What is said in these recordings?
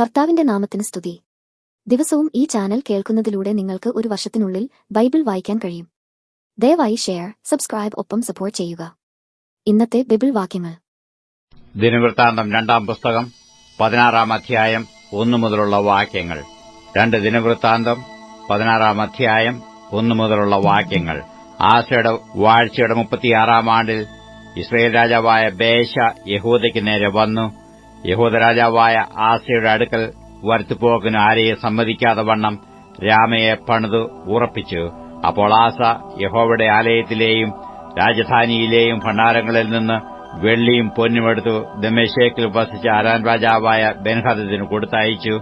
കർത്താവിന്റെ നാമത്തിന് സ്തുതി. ദിവസവും ഈ ചാനൽ കേൾക്കുന്നതിലൂടെ നിങ്ങൾക്ക് ഒരു വർഷത്തിനുള്ളിൽ ബൈബിൾ വായിക്കാൻ കഴിയും. ദയവായി ഷെയർ സബ്സ്ക്രൈബ് ഒപ്പം സപ്പോർട്ട് ചെയ്യുക. ഇന്നത്തെ ബൈബിൾ വാക്യങ്ങൾ. ദിനവൃത്താന്തം രണ്ടാം പുസ്തകം പതിനാറാം അധ്യായം ഒന്നു മുതലുള്ള വാക്യങ്ങൾ. രണ്ട് ദിനവൃത്താന്തം പതിനാറാം അധ്യായം ഒന്നു മുതലുള്ള വാക്യങ്ങൾ. ആസയുടെ വാഴ്ചയുടെ മുപ്പത്തിയാറാം ആണ്ടിൽ ഇസ്രയേൽ രാജാവായ ബേശ യഹൂദയ്ക്ക് നേരെ വന്നു. യഹൂദ രാജാവായ ആസയുടെ അടുക്കൽ വരുത്തുപോക്കിന് ആരെയും സമ്മതിക്കാതെ വണ്ണം രാമയെ പണിത് ഉറപ്പിച്ചു. അപ്പോൾ ആസ യഹോവയുടെ ആലയത്തിലെയും രാജധാനിയിലെയും ഭണ്ഡാരങ്ങളിൽ നിന്ന് വെള്ളിയും പൊന്നുമെടുത്തു ദമേശേക്കിൽ വസിച്ച അരാൻ രാജാവായ ബെൻഹദത്തിന് കൊടുത്തയച്ചു.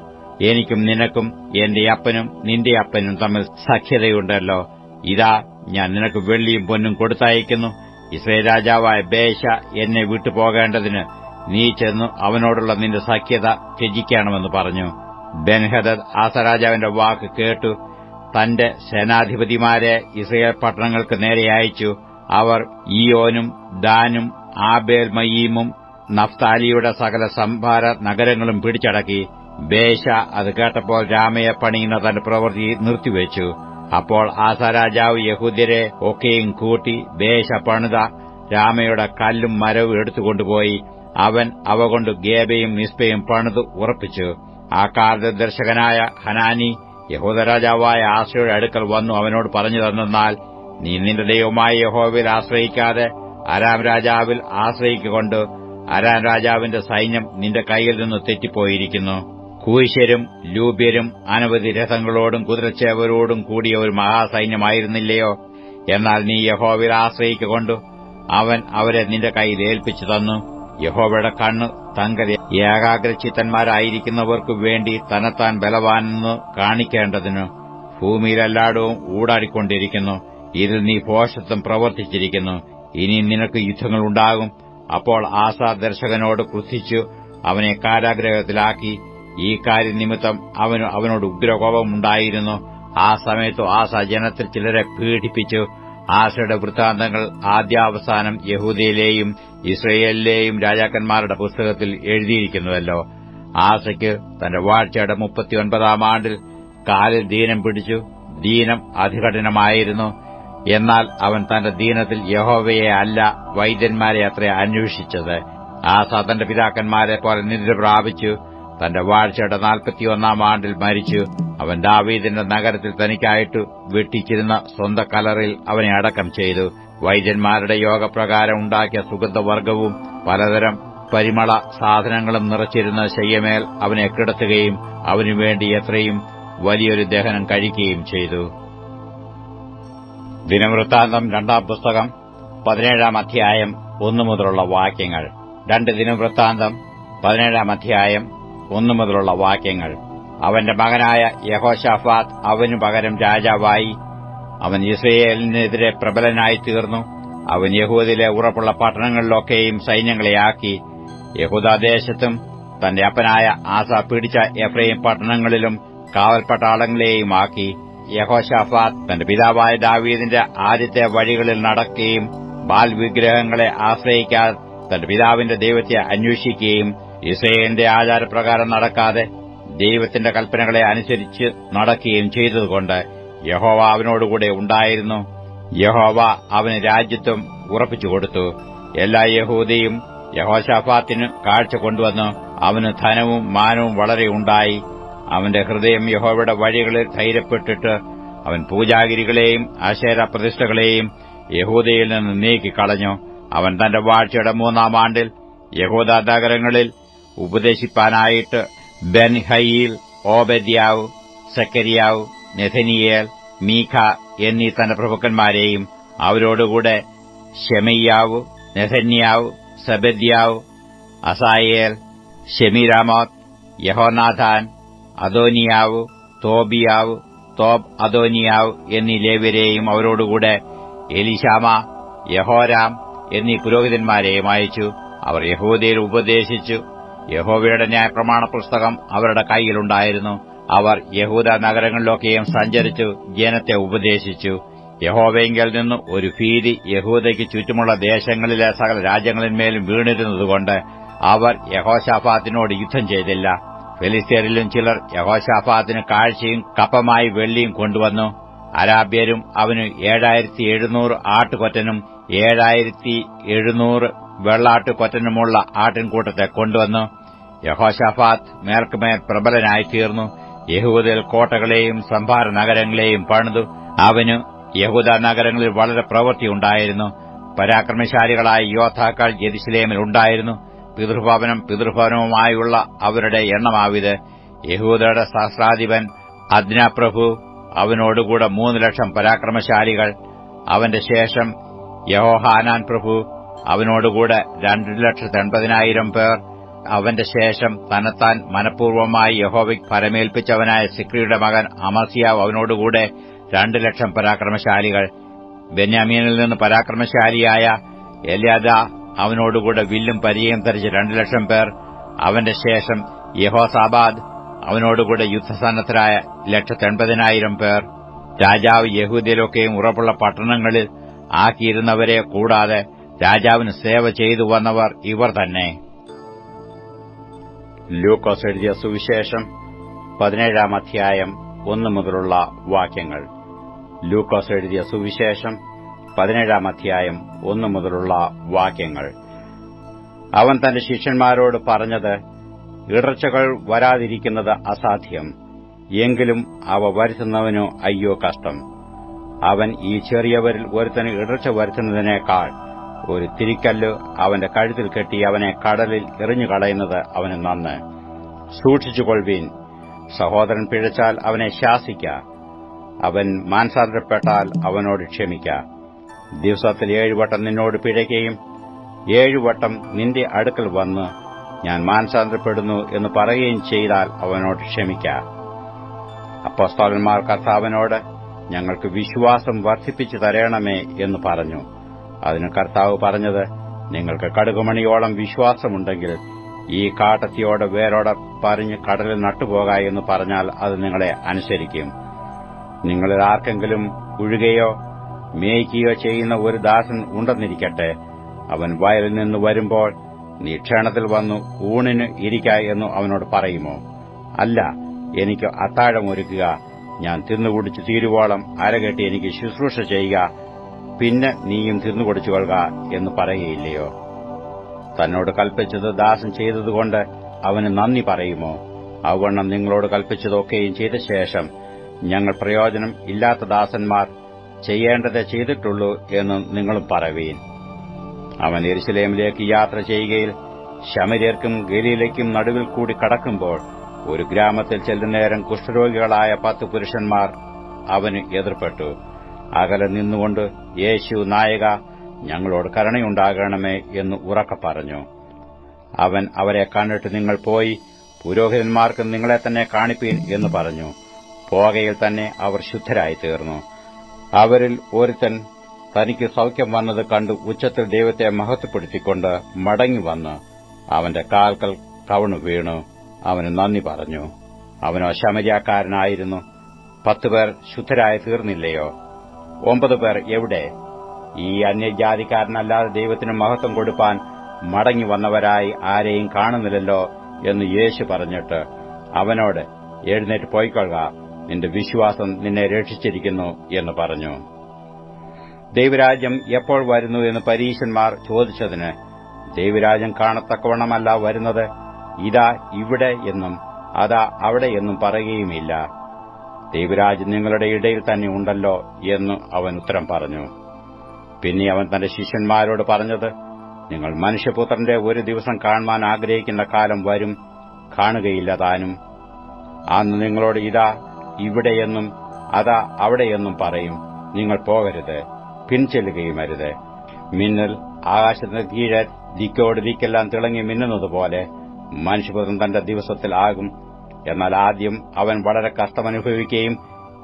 എനിക്കും നിനക്കും എന്റെ അപ്പനും നിന്റെ അപ്പനും തമ്മിൽ സഖ്യതയുണ്ടല്ലോ. ഇതാ ഞാൻ നിനക്ക് വെള്ളിയും പൊന്നും കൊടുത്തയക്കുന്നു. ഇസ്രേ രാജാവായ ബേശ എന്നെ വിട്ടുപോകേണ്ടതിന് നീ ചെന്നു അവനോടുള്ള നിന്റെ സഖ്യത ത്യജിക്കണമെന്ന് പറഞ്ഞു. ബെൻഹദദ് ആസരാജാവിന്റെ വാക്ക് കേട്ടു. തന്റെ സേനാധിപതിമാരെ ഇസ്രയേൽ പട്ടണങ്ങൾക്ക് നേരെ അയച്ചു. അവർ ഇയോനും ദാനും ആബേൽ മയീമും നഫ്താലിയുടെ സകല സംഭാര നഗരങ്ങളും പിടിച്ചടക്കി. ബേശ അത് കേട്ടപ്പോൾ രാമയെ പണിയുന്ന തന്റെ പ്രവൃത്തി നിർത്തിവെച്ചു. അപ്പോൾ ആസാരാജാവ് യഹൂദ്യരെ ഒക്കെയും കൂട്ടി ബേശ പണിത രാമയുടെ കല്ലും മരവും എടുത്തുകൊണ്ടുപോയി. അവൻ അവ കൊണ്ട് ഗേബയും മിസ്ബയും പണിത് ഉറപ്പിച്ചു. ആ കാലത്ത് ദർശകനായ ഹനാനി യഹോദരാജാവായ ആശയുടെ അടുക്കൽ വന്നു അവനോട് പറഞ്ഞു തന്നാൽ നീ നിന്റെ ദൈവമായ യഹോവിൽ ആശ്രയിക്കാതെ അരാം രാജാവിൽ ആശ്രയിക്കൊണ്ട് അരാം രാജാവിന്റെ സൈന്യം നിന്റെ കൈയിൽ നിന്ന് തെറ്റിപ്പോയിരിക്കുന്നു. കൂശ്യരും ലൂബ്യരും അനവധി രഥങ്ങളോടും കുതിരച്ചേവരോടും കൂടിയ ഒരു മഹാസൈന്യമായിരുന്നില്ലയോ? എന്നാൽ നീ യഹോവിൽ ആശ്രയിക്കൊണ്ട് അവൻ അവരെ നിന്റെ കൈയിൽ ഏൽപ്പിച്ചു തന്നു. യഹോവയുടെ കണ്ണ് തങ്കരെ ഏകാഗ്രചിത്തന്മാരായിരിക്കുന്നവർക്കു വേണ്ടി തനത്താൻ ബലവാനെന്ന് കാണിക്കേണ്ടതിന് ഭൂമിയിലെല്ലായിടവും ഊടാടിക്കൊണ്ടിരിക്കുന്നു. ഇതിൽ നീ ഭോഷത്വം പ്രവർത്തിച്ചിരിക്കുന്നു. ഇനി നിനക്ക് യുദ്ധങ്ങളുണ്ടാകും. അപ്പോൾ ആസാ ദർശകനോട് ക്രുദ്ധിച്ചു അവനെ കാരാഗ്രഹത്തിലാക്കി. ഈ കാര്യനിമിത്തം അവന് അവനോട് ഉഗ്രകോപമുണ്ടായിരുന്നു. ആ സമയത്ത് ആസ ജനത്തിൽ ചിലരെ പീഡിപ്പിച്ചു ആസയുടെ വൃത്താന്തങ്ങൾ ആദ്യാവസാനം യഹൂദയിലെയും ഇസ്രയേലിലെയും രാജാക്കന്മാരുടെ പുസ്തകത്തിൽ എഴുതിയിരിക്കുന്നുവല്ലോ. ആശയ്ക്ക് തന്റെ വാഴ്ചയുടെ മുപ്പത്തിയൊൻപതാം ആണ്ടിൽ കാലിൽ ദീനം പിടിച്ചു. ദീനം അതികഠിനമായിരുന്നു എന്നാൽ അവൻ തന്റെ ദീനത്തിൽ യഹോവയെ അല്ല വൈദ്യന്മാരെ അത്ര അന്വേഷിച്ചത്. ആസ തന്റെ പിതാക്കന്മാരെ പോലെ നിദ്ര പ്രാപിച്ചു. തന്റെ വാഴ്ചയുടെ നാൽപ്പത്തിയൊന്നാം ആണ്ടിൽ മരിച്ചു അവൻ ദാവീദിന്റെ നഗരത്തിൽ തനിക്കായിട്ട് വെട്ടിച്ചിരുന്ന സ്വന്തം കലറിൽ അവനെ അടക്കം ചെയ്തു. വൈദ്യന്മാരുടെ യോഗപ്രകാരം ഉണ്ടാക്കിയ സുഗന്ധവർഗവും പലതരം പരിമള സാധനങ്ങളും നിറച്ചിരുന്ന ശയ്യമേൽ അവനെ കിടത്തുകയും അവനുവേണ്ടി എത്രയും വലിയൊരു ദഹനം കഴിക്കുകയും ചെയ്തു. ദിനവൃത്താന്തം രണ്ടാം പുസ്തകം പതിനേഴാം അധ്യായം ഒന്നു മുതലുള്ള വാക്യങ്ങൾ. രണ്ട് ദിനവൃത്താന്തം പതിനേഴാം അധ്യായം ഒന്നു മുതലുള്ള വാക്യങ്ങൾ. അവന്റെ മകനായ യഹോഷാഫാത്ത് അവനു പകരം രാജാവായി. അവൻ ഇസ്രയേലിനെതിരെ പ്രബലനായി തീർന്നു. അവൻ യഹൂദിലെ ഉറപ്പുള്ള പട്ടണങ്ങളിലൊക്കെയും സൈന്യങ്ങളെ ആക്കി. യഹൂദാദേശത്തും തന്റെ അപ്പനായ ആസ പിടിച്ച എഫ്രൈം പട്ടണങ്ങളിലും കാവൽപ്പട്ടാളങ്ങളെയും ആക്കി. യഹോഷാഫാത്ത് തന്റെ പിതാവായ ദാവീദിന്റെ ആദ്യത്തെ വഴികളിൽ നടക്കുകയും ബാൽ വിഗ്രഹങ്ങളെ ആശ്രയിക്കാതെ തന്റെ പിതാവിന്റെ ദൈവത്തെ അന്വേഷിക്കുകയും ഇസ്രയേലിന്റെ ആചാരപ്രകാരം നടക്കാതെ ദൈവത്തിന്റെ കൽപ്പനകളെ അനുസരിച്ച് നടക്കുകയും ചെയ്തതുകൊണ്ട് യഹോവ അവനോടുകൂടെ ഉണ്ടായിരുന്നു. യഹോവ അവന് രാജ്യത്വം ഉറപ്പിച്ചുകൊടുത്തു എല്ലാ യഹൂദയും യഹോഷാഫാത്തിന് കാഴ്ച കൊണ്ടുവന്നു അവന് ധനവും മാനവും വളരെ ഉണ്ടായി. അവന്റെ ഹൃദയം യഹോവയുടെ വഴികളിൽ ധൈര്യപ്പെട്ടിട്ട് അവൻ പൂജാഗിരികളെയും ആശേര പ്രതിഷ്ഠകളെയും യഹൂദയിൽ നിന്ന് നീക്കിക്കളഞ്ഞു. അവൻ തന്റെ വാഴ്ചയുടെ മൂന്നാം ആണ്ടിൽ യഹൂദ നഗരങ്ങളിൽ ഉപദേശിപ്പാനായിട്ട് ബെൻഹയിൽ ഓബദ്യാവ് സക്കരിയാവ് നെഥനിയേൽ മീഖ എന്നീ തന്റെ പ്രഭുക്കന്മാരെയും അവരോടുകൂടെ ഷെമയ്യാവ് നെഥന്യാവ് സബദ്യാവ് അസായേൽ ഷെമിരാമോത്ത് യഹോനാഥാൻ അദോനിയാവ് തോബിയാവ് തോബ് അദോനിയാവ് എന്നീ ലേവ്യരെയും അവരോടുകൂടെ എലിശാമ യഹോരാം എന്നീ പുരോഹിതന്മാരെയും അയച്ചു. അവർ യഹൂദയിൽ ഉപദേശിച്ചു. യഹോവയുടെ ന്യായപ്രമാണ പുസ്തകം അവരുടെ കൈയിലുണ്ടായിരുന്നു അവർ യഹൂദ നഗരങ്ങളിലൊക്കെയും സഞ്ചരിച്ചു ജനത്തെ ഉപദേശിച്ചു. യഹോവയെങ്കിൽ നിന്ന് ഒരു ഭീതി യഹൂദയ്ക്ക് ചുറ്റുമുള്ള ദേശങ്ങളിലെ സകല രാജ്യങ്ങളിന്മേലും വീണിരുന്നതുകൊണ്ട് അവർ യഹോഷാഫാത്തിനോട് യുദ്ധം ചെയ്തില്ല. ഫെലിസ്തീനിലും ചിലർ യഹോഷാഫാത്തിന് കാഴ്ചയും കപ്പമായി വെള്ളിയും കൊണ്ടുവന്നു. അരാബ്യരും അവന് ഏഴായിരത്തി എഴുന്നൂറ് ആട്ടുകൊറ്റനും ഏഴായിരത്തി എഴുന്നൂറ് വെള്ളാട്ടുകൊറ്റനുമുള്ള ആട്ടിൻകൂട്ടത്തെ കൊണ്ടുവന്നു. യഹോശാഫാത്ത് മേർക്കുമേൽ പ്രബലനായി തീർന്നു യഹൂദയിൽ കോട്ടകളെയും സംഭാര നഗരങ്ങളെയും പണിതു. അവന് യഹൂദ നഗരങ്ങളിൽ വളരെ പ്രവൃത്തിയുണ്ടായിരുന്നു പരാക്രമശാലികളായ യോദ്ധാക്കൾ ജെറുസലേമിൽ ഉണ്ടായിരുന്നു. പിതൃഭവനം പിതൃഭവനവുമായുള്ള അവരുടെ എണ്ണമാവിത്. യഹൂദയുടെ സഹസ്രാധിപൻ അദ്നാപ്രഭു അവനോടുകൂടെ മൂന്ന് ലക്ഷം പരാക്രമശാലികൾ അവന്റെ ശേഷം യഹോഹാനാൻ പ്രഭു അവനോടുകൂടെ രണ്ടു ലക്ഷത്തി എൺപതിനായിരം പേർ അവന്റെ ശേഷം തനത്താൻ മനഃപൂർവമായി യഹോവയ്ക്ക് ഫലമേൽപ്പിച്ചവനായ സിക്രിയുടെ മകൻ അമസിയാവ് അവനോടുകൂടെ രണ്ടു ലക്ഷം പരാക്രമശാലികൾ. ബെന്യാമീനിൽ നിന്ന് പരാക്രമശാലിയായ എല്യാദ അവനോടുകൂടെ വില്ലും പരിചയം ധരിച്ച് രണ്ടു ലക്ഷം പേർ. അവന്റെ ശേഷം യഹോസാബാദ് അവനോടുകൂടെ യുദ്ധസന്നദ്ധരായ ലക്ഷത്തെൺപതിനായിരം പേർ. രാജാവ് യഹൂദിയിലൊക്കെയും ഉറപ്പുള്ള പട്ടണങ്ങളിൽ ആക്കിയിരുന്നവരെ കൂടാതെ രാജാവിന് സേവ ചെയ്തു വന്നവർ ഇവർ തന്നെ. ലൂക്കോസ് എഴുതിയ സുവിശേഷം പതിനേഴാം അധ്യായം ഒന്ന് മുതലുള്ള വാക്യങ്ങൾ. ലൂക്കോസ് എഴുതിയ സുവിശേഷം പതിനേഴാം അധ്യായം ഒന്ന് മുതലുള്ള വാക്യങ്ങൾ. അവൻ തന്റെ ശിഷ്യന്മാരോട് പറഞ്ഞത് ഇടർച്ചകൾ വരാതിരിക്കുന്നത് അസാധ്യം. എങ്കിലും അവ വരുത്തുന്നവനോ അയ്യോ കഷ്ടം. അവൻ ഈ ചെറിയവരിൽ ഒരുത്തന് ഇടർച്ച വരുത്തുന്നതിനേക്കാൾ ഒരു തിരിക്കല്ല് അവന്റെ കഴുത്തിൽ കെട്ടി അവനെ കടലിൽ എറിഞ്ഞുകളയുന്നത് അവന് നന്ന്. സൂക്ഷിച്ചുകൊള്ളുവീൻ സഹോദരൻ പിഴച്ചാൽ അവനെ ശാസിക്ക. അവൻ മാനസാന്തരപ്പെട്ടാൽ അവനോട് ക്ഷമിക്ക. ദിവസത്തിൽ ഏഴുവട്ടം നിന്നോട് പിഴയ്ക്കുകയും ഏഴുവട്ടം നിന്റെ അടുക്കൽ വന്ന് ഞാൻ മാനസാന്തരപ്പെടുന്നു എന്ന് പറയുകയും ചെയ്താൽ അവനോട് ക്ഷമിക്ക. അപ്പോസ്തോലന്മാർ കർത്താവിനോട് ഞങ്ങൾക്ക് വിശ്വാസം വർദ്ധിപ്പിച്ചു തരണമേ എന്ന് പറഞ്ഞു. അതിന് കർത്താവ് പറഞ്ഞത് നിങ്ങൾക്ക് കടുകുമണിയോളം വിശ്വാസമുണ്ടെങ്കിൽ ഈ കാട്ടത്തിയോട് വേരോടെ പറഞ്ഞ് കടലിൽ നട്ടുപോക എന്ന് പറഞ്ഞാൽ അത് നിങ്ങളെ അനുസരിക്കും. നിങ്ങളിൽ ആർക്കെങ്കിലും ഉഴുകയോ മേയ്ക്കുകയോ ചെയ്യുന്ന ഒരു ദാസൻ ഉണ്ടെന്നിരിക്കട്ടെ. അവൻ വയലിൽ നിന്ന് വരുമ്പോൾ നീ ക്ഷണത്തിൽ വന്നു ഊണിന് ഇരിക്ക എന്നു അവനോട് പറയുമോ? അല്ല എനിക്ക് അത്താഴമൊരുക്കുക ഞാൻ തിന്നുകുടിച്ച് തീരുവോളം അരകെട്ടി എനിക്ക് ശുശ്രൂഷ ചെയ്യുക. പിന്നെ നീയും തിന്നുകൊടിച്ചു കൊള്ളുക എന്ന് പറയുകയില്ലയോ? തന്നോട് കൽപ്പിച്ചത് ദാസൻ ചെയ്തതുകൊണ്ട് അവന് നന്ദി പറയുമോ? അവണ്ണം നിങ്ങളോട് കൽപ്പിച്ചതൊക്കെയും ചെയ്ത ശേഷം ഞങ്ങൾ പ്രയോജനം ഇല്ലാത്ത ദാസന്മാർ ചെയ്യേണ്ടതേ ചെയ്തിട്ടുള്ളൂ എന്ന് നിങ്ങളും പറവീൻ അവൻ എരിശിലേമിലേക്ക് യാത്ര ചെയ്യുകയിൽ ശമര്യർക്കും ഗലീലയ്ക്കും നടുവിൽ കൂടി കടക്കുമ്പോൾ ഒരു ഗ്രാമത്തിൽ ചെല്ലുന്നേരം കുഷ്ഠരോഗികളായ പത്ത് പുരുഷന്മാർ അവന് എതിർപ്പെട്ടു. അകലെ നിന്നുകൊണ്ട് യേശു നായക ഞങ്ങളോട് കരുണയുണ്ടാകണമേ എന്ന് ഉറക്കെ പറഞ്ഞു. അവൻ അവരെ കണ്ടിട്ട് നിങ്ങൾ പോയി പുരോഹിതന്മാർക്ക് നിങ്ങളെ തന്നെ കാണിപ്പീൻ എന്ന് പറഞ്ഞു. പോകയിൽ തന്നെ അവർ ശുദ്ധരായി തീർന്നു അവരിൽ ഒരുത്തൻ തനിക്ക് സൌഖ്യം വന്നത് കണ്ട് ഉച്ചത്തിൽ ദൈവത്തെ മഹത്വപ്പെടുത്തിക്കൊണ്ട് മടങ്ങി വന്ന് അവന്റെ കാൽക്കൽ കവണു വീണു. അവന് നന്ദി പറഞ്ഞു. അവനോ ശമരിയാക്കാരനായിരുന്നു. പത്തുപേർ ശുദ്ധരായി തീർന്നില്ലയോ ഒമ്പത് പേർ എവിടെ? ഈ അന്യജാതിക്കാരനല്ലാതെ ദൈവത്തിന് മഹത്വം കൊടുപ്പാൻ മടങ്ങി വന്നവരായി ആരെയും കാണുന്നില്ലല്ലോ എന്ന് യേശു പറഞ്ഞിട്ട് അവനോട് എഴുന്നേറ്റ് പോയിക്കൊള്ളുക. നിന്റെ വിശ്വാസം നിന്നെ രക്ഷിച്ചിരിക്കുന്നു എന്ന് പറഞ്ഞു. ദൈവരാജ്യം എപ്പോൾ വരുന്നു എന്ന് പരീശന്മാർ ചോദിച്ചതിന് ദൈവരാജ്യം കാണത്തക്കവണ്ണമല്ല വരുന്നത്. ഇതാ ഇവിടെ എന്നും അതാ അവിടെ എന്നും പറയുകയുമില്ല. ദൈവരാജ്യം നിങ്ങളുടെ ഇടയിൽ തന്നെ ഉണ്ടല്ലോ എന്ന് അവൻ ഉത്തരം പറഞ്ഞു. പിന്നെ അവൻ തന്റെ ശിഷ്യന്മാരോട് പറഞ്ഞത് നിങ്ങൾ മനുഷ്യപുത്രന്റെ ഒരു ദിവസം കാണുവാൻ ആഗ്രഹിക്കുന്ന കാലം വരും കാണുകയില്ല താനും. അന്ന് നിങ്ങളോട് ഇതാ ഇവിടെയെന്നും അതാ അവിടെയെന്നും പറയും. നിങ്ങൾ പോകരുത് പിൻചെല്ലുകയും അരുത്. മിന്നൽ ആകാശത്തിന് കീഴെ ദിക്കോട് ദിക്കെല്ലാം തിളങ്ങി മിന്നുന്നതുപോലെ മനുഷ്യപുത്രൻ തന്റെ ദിവസത്തിൽ ആകും എന്നാൽ ആദ്യം അവൻ വളരെ കഷ്ടമനുഭവിക്കുകയും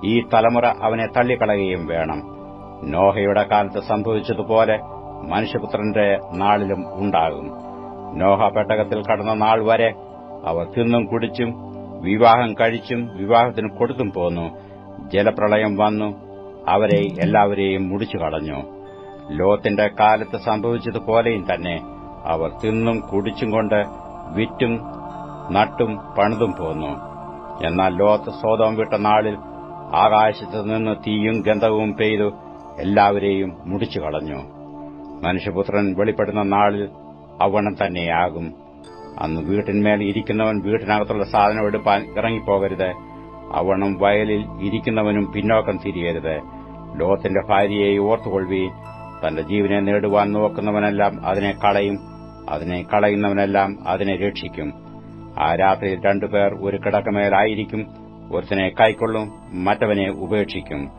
ഈ തലമുറ അവനെ തള്ളിക്കളയുകയും വേണം. നോഹയുടെ കാലത്ത് സംഭവിച്ചതുപോലെ മനുഷ്യപുത്രന്റെ നാളിലും ഉണ്ടാകും. നോഹ പെട്ടകത്തിൽ കടന്ന നാൾ വരെ അവർ തിന്നും കുടിച്ചും വിവാഹം കഴിച്ചും വിവാഹത്തിന് കൊടുത്തും പോന്നു. ജലപ്രളയം വന്നു. അവരെ എല്ലാവരെയും മുടിച്ചു കളഞ്ഞു. ലോത്തിന്റെ കാലത്ത് സംഭവിച്ചതുപോലെയും തന്നെ അവർ തിന്നും കുടിച്ചും കൊണ്ട് വിറ്റും നട്ടും പണിതും പോന്നു. എന്നാൽ ലോത്ത് സ്വതം വിട്ട നാളിൽ ആകാശത്തു നിന്ന് തീയും ഗന്ധവും പെയ്തു എല്ലാവരെയും മുടിച്ചു കളഞ്ഞു. മനുഷ്യപുത്രൻ വെളിപ്പെടുന്ന നാളിൽ അവണം തന്നെയാകും. അന്ന് വീട്ടിന്മേൽ ഇരിക്കുന്നവൻ വീട്ടിനകത്തുള്ള സാധനം എടുപ്പാൻ ഇറങ്ങിപ്പോകരുത്. അവണം വയലിൽ ഇരിക്കുന്നവനും പിന്നോക്കം തിരിയരുത്. ലോകത്തിന്റെ ഭാര്യയെ ഓർത്തുകൊള്ളുകയും തന്റെ ജീവനെ നേടുവാൻ നോക്കുന്നവനെല്ലാം അതിനെ കളയും അതിനെ കളയുന്നവനെല്ലാം അതിനെ രക്ഷിക്കും. ആ രാത്രിയിൽ രണ്ടുപേർ ഒരു കിടക്കമേലായിരിക്കും. ഒരുത്തനെ കൈക്കൊള്ളും മറ്റവനെ ഉപേക്ഷിക്കും.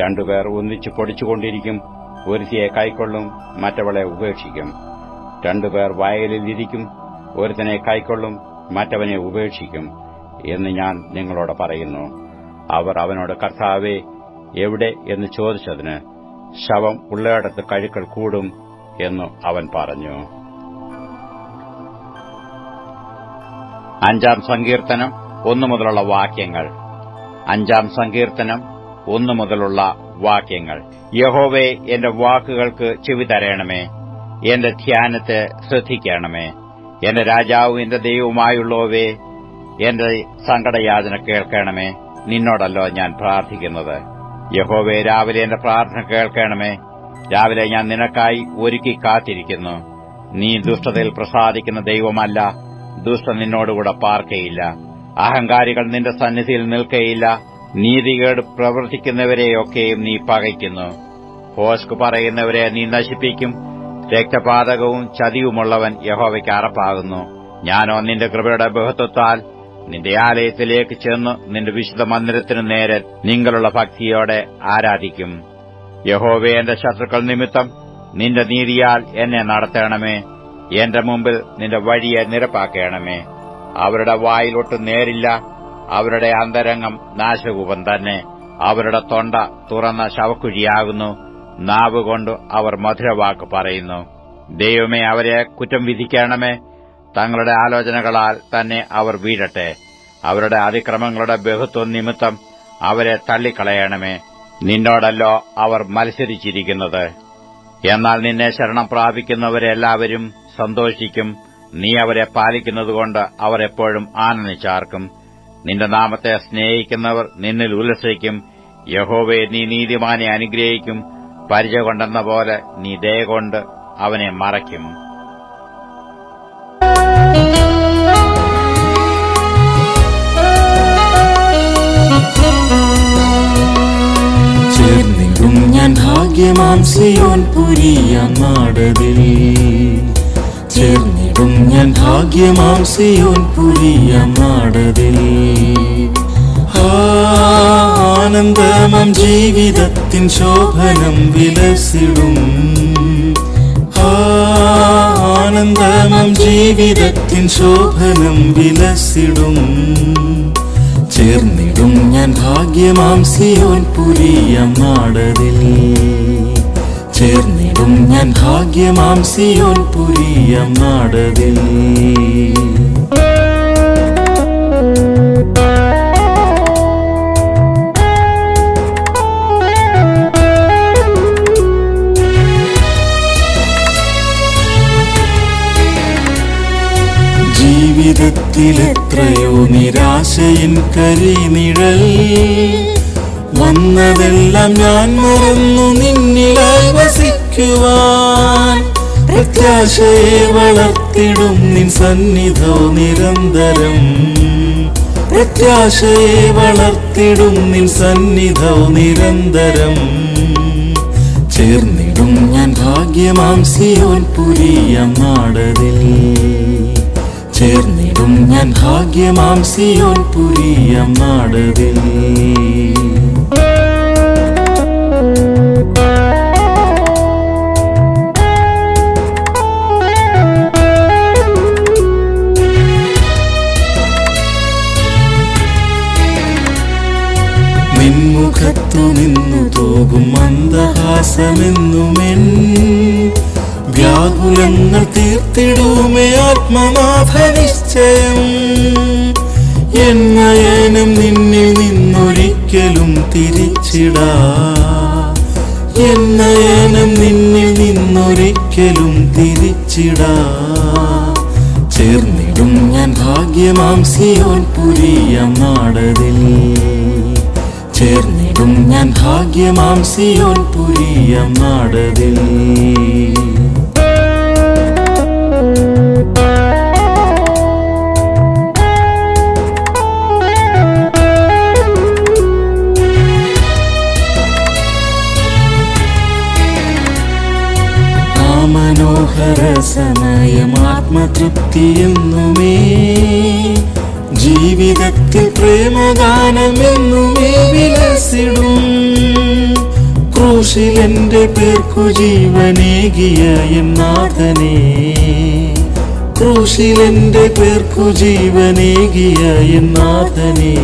രണ്ടുപേർ ഒന്നിച്ചു പൊടിച്ചുകൊണ്ടിരിക്കും. ഒരുത്തിയെ കൈക്കൊള്ളും മറ്റവളെ ഉപേക്ഷിക്കും. രണ്ടുപേർ വയലിൽ ഇരിക്കും ഒരുത്തനെ കൈക്കൊള്ളും മറ്റവനെ ഉപേക്ഷിക്കും എന്ന് ഞാൻ നിങ്ങളോട് പറയുന്നു. അവർ അവനോട് കർത്താവേ എവിടെ? എന്ന് ചോദിച്ചതിന് ശവം ഉള്ളയിടത്ത് കഴുക്കൾ കൂടും എന്നു അവൻ പറഞ്ഞു. അഞ്ചാം സങ്കീർത്തനം ഒന്നു മുതലുള്ള വാക്യങ്ങൾ. അഞ്ചാം സങ്കീർത്തനം ഒന്നു മുതലുള്ള വാക്യങ്ങൾ. യഹോവെ എന്റെ വാക്കുകൾക്ക് ചെവി തരയണമേ എന്റെ ധ്യാനത്തെ ശ്രദ്ധിക്കണമേ. എന്റെ രാജാവും എന്റെ ദൈവവുമായുള്ളവേ എന്റെ സങ്കടയാതന കേൾക്കണമേ. നിന്നോടല്ലോ ഞാൻ പ്രാർത്ഥിക്കുന്നത്. യഹോവെ രാവിലെ എന്റെ പ്രാർത്ഥന കേൾക്കണമേ. രാവിലെ ഞാൻ നിനക്കായി ഒരുക്കി കാത്തിരിക്കുന്നു. നീ ദുഷ്ടതയിൽ പ്രസാദിക്കുന്ന ദൈവമല്ല. ദുഷ്ട നിന്നോടുകൂടെ പാർക്കയില്ല. അഹങ്കാരികൾ നിന്റെ സന്നിധിയിൽ നിൽക്കയില്ല. നീതികേട് പ്രവർത്തിക്കുന്നവരെയൊക്കെയും നീ പകയ്ക്കുന്നു. ഹോസ്ക് പറയുന്നവരെ നീ നശിപ്പിക്കും. രക്തപാതകവും ചതിയുമുള്ളവൻ യഹോവയ്ക്ക് അറപ്പാകുന്നു. ഞാനോ നിന്റെ കൃപയുടെ ബഹുത്വത്താൽ നിന്റെ ആലയത്തിലേക്ക് ചെന്ന് നിന്റെ വിശുദ്ധ മന്ദിരത്തിനു നേരെ നിങ്ങളുള്ള ഭക്തിയോടെ ആരാധിക്കും. യഹോവേ എന്റെ ശത്രുക്കൾ നിമിത്തം നിന്റെ നീതിയാൽ എന്നെ നടത്തണമേ. എന്റെ മുമ്പിൽ നിന്റെ വഴിയെ നിരപ്പാക്കണമേ. അവരുടെ വായിലൊട്ട് നേരില്ല. അവരുടെ അന്തരംഗം നാശകൂപം തന്നെ. അവരുടെ തൊണ്ട തുറന്ന ശവക്കുഴിയാകുന്നു. നാവുകൊണ്ട് അവർ മധുരവാക്ക് പറയുന്നു. ദൈവമേ അവരെ കുറ്റം വിധിക്കണമേ. തങ്ങളുടെ ആലോചനകളാൽ തന്നെ അവർ വീഴട്ടെ. അവരുടെ അതിക്രമങ്ങളുടെ ബഹുത്വം നിമിത്തം അവരെ തള്ളിക്കളയണമേ. നിന്നോടല്ലോ അവർ മത്സരിച്ചിരിക്കുന്നത്. എന്നാൽ നിന്നെ ശരണം പ്രാപിക്കുന്നവരെല്ലാവരും സന്തോഷിക്കും. നീ അവരെ പാലിക്കുന്നതുകൊണ്ട് അവരെപ്പോഴും ആനന്ദിച്ചാർക്കും നിന്റെ നാമത്തെ സ്നേഹിക്കുന്നവർ നിന്നിൽ ഉല്ലസിക്കും. യഹോവയെ നീ നീതിമാനെ അനുഗ്രഹിക്കും. പരിചയ കൊണ്ടെന്ന പോലെ നീ ദയ കൊണ്ട് അവനെ മറയ്ക്കും. ഭാഗ്യമാം സിയോൻ പുരിയ നാടതിൽ ചേർന്നിടും ഞാൻ ഭാഗ്യമാം സിയോൻ പുതിയ മാടതിൽ ആനന്ദമം ജീവിതത്തിൻ ശോഭനം വിലസിടും. ആനന്ദമം ജീവിതത്തിൻ ശോഭനം വിലസിടും. ചേർന്നിടും ഞാൻ ഭാഗ്യമാം സിയോൻ പുരിയ നാടതിൽ ചേർന്നിടും ഞാൻ ഭാഗ്യമാം സിയോൻ പുരിയ നാടതിൽ. ജീവിതത്തിലെത്രയോ നിരാശയിൻ കരിനിഴൽ. വന്നതെല്ലാം ഞാൻ മറന്നു നിന്നിലായി വസിക്കുവാൻ പ്രത്യാശയെ വളർത്തിടും നിൻ സന്നിധോ നിരന്തരം. പ്രത്യാശയെ വളർത്തിടും നിൻ സന്നിധോ നിരന്തരം. ചേർന്നിടും ഞാൻ ഭാഗ്യമാം സിയോൻ പുരിയ നാടതിൽ. ചേർന്നിടും ഞാൻ ഭാഗ്യമാം സിയോൻ പുരിയ നാടതിൽ. നിൻമുഖത്തു നിന്നു തോകും മന്ദഹാസമെന്നുമെൻ. വ്യാകുലങ്ങൾ തീർത്തിടുമേ ആത്മനാഥ നിശ്ചയം എന്നയനം നിന്നിൽ നിന്നൊരിക്കലും തിരിച്ചിടാ. എന്നയനം നിന്നിൽ നിന്നൊരിക്കലും തിരിച്ചിടാ. ചേർന്നിടും ഞാൻ ഭാഗ്യമാംസിയോൻ ഭാഗ്യമാം സിയോൻ ചേർന്നി നാടതിൽ. ഞാൻ ഭാഗ്യമാം സിയോൻ പുരിയ നാടതിൽ. ആ മനോഹര സമയം ആത്മതൃപ്തിയെന്നുമേ ജീവിതത്തിൽ പ്രേമഗാനമെന്നുമേ വിലസിടും. ക്രൂശിൽ എന്റെ പേർക്കു ജീവനേകിയ എന്നാഥനെ ക്രൂശിൽ എന്റെ പേർക്കു ജീവനേകിയ എന്നാഥനെ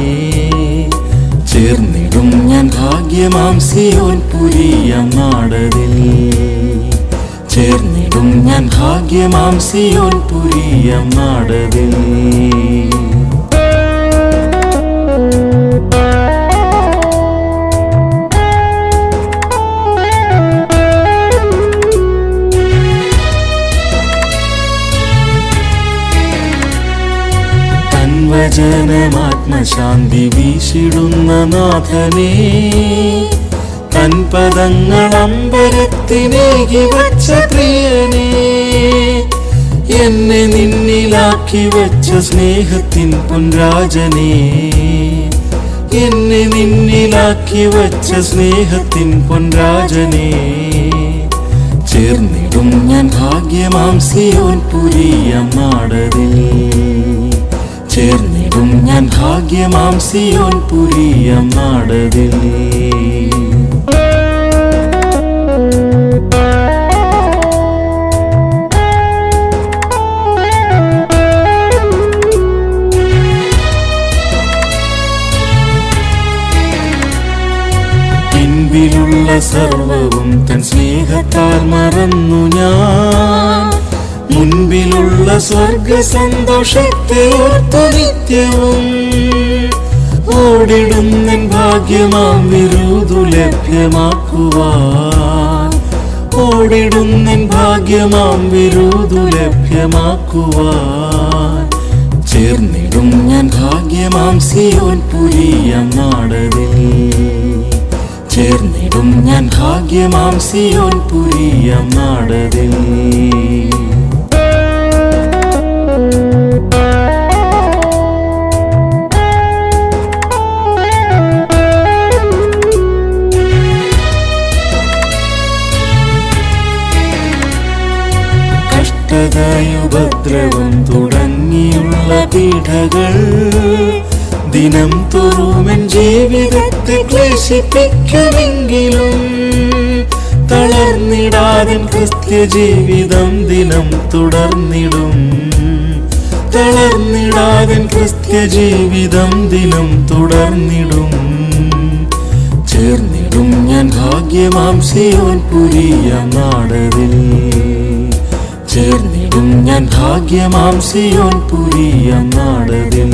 ചേർന്നിടും ഞാൻ ഭാഗ്യമാം സിയോൻ പുരിയം നാടതിൽ ചേർന്നിടും ഞാൻ ഭാഗ്യമാം സിയോൻ പുരിയം നാടതിൽ തൻവചനമാത്മശാന്തി വീശിടുന്ന നാഥനേ. തൻ പദങ്ങൾ അമ്പരത്തിനേകി വച്ച പ്രിയനെ. എന്നെ നിന്നിലാക്കി വച്ച സ്നേഹത്തിൻ പൊൻരാജനേ. എന്നെ നിന്നിലാക്കി വച്ച സ്നേഹത്തിൻ പൊൻരാജനേ. ചേർന്നിടും ഞാൻ ഭാഗ്യമാം സിയോൻ നാടതേ നാടതിൽ ചേർന്നിടും ഞാൻ ഭാഗ്യമാം സിയോൻ പുരിയം നാടതിൽ സർവവും തൻ സ്നേഹത്താൽ മറന്നു ഞാൻ. മുൻപിലുള്ള സ്വർഗ സന്തോഷത്തെ ഓർത്തു നിത്യവും. ഓടിടുന്നൻ ഭാഗ്യമാം വിരുദു ലഭ്യമാക്കുവാൻ. ഓടിടുന്നൻ ഭാഗ്യമാം വിരുദു ലഭ്യമാക്കുവാൻ. ചേർന്നിടും ഞാൻ ഭാഗ്യമാം സിയോൻ പുരിയ നാടതിൽ ചേർന്നിടും ഞാൻ ഭാഗ്യമാം സിയോൻ പുരിയ നാടതിൽ കഷ്ടതയുപദ്രവം തുടങ്ങിയുള്ള പീഠകൾ ദിനം തോറുമൻ ജീവിതത്തെ ക്ലേശിപ്പിക്കുമെങ്കിലും തളർന്നിടാതെ ക്രിസ്ത്യ ജീവിതം ദിനം തുടർന്നിടും. തളർന്നിടാതെ ക്രിസ്ത്യ ജീവിതം ദിനം തുടർന്നിടും. ചേർന്നിടും ഞാൻ ഭാഗ്യമാം സിയോൻ പുരിയം നാടതിൽ ചേർന്നിടും ഞാൻ ഭാഗ്യമാംസിയോൻ സിയോൻ പുരിയം നാടതിൽ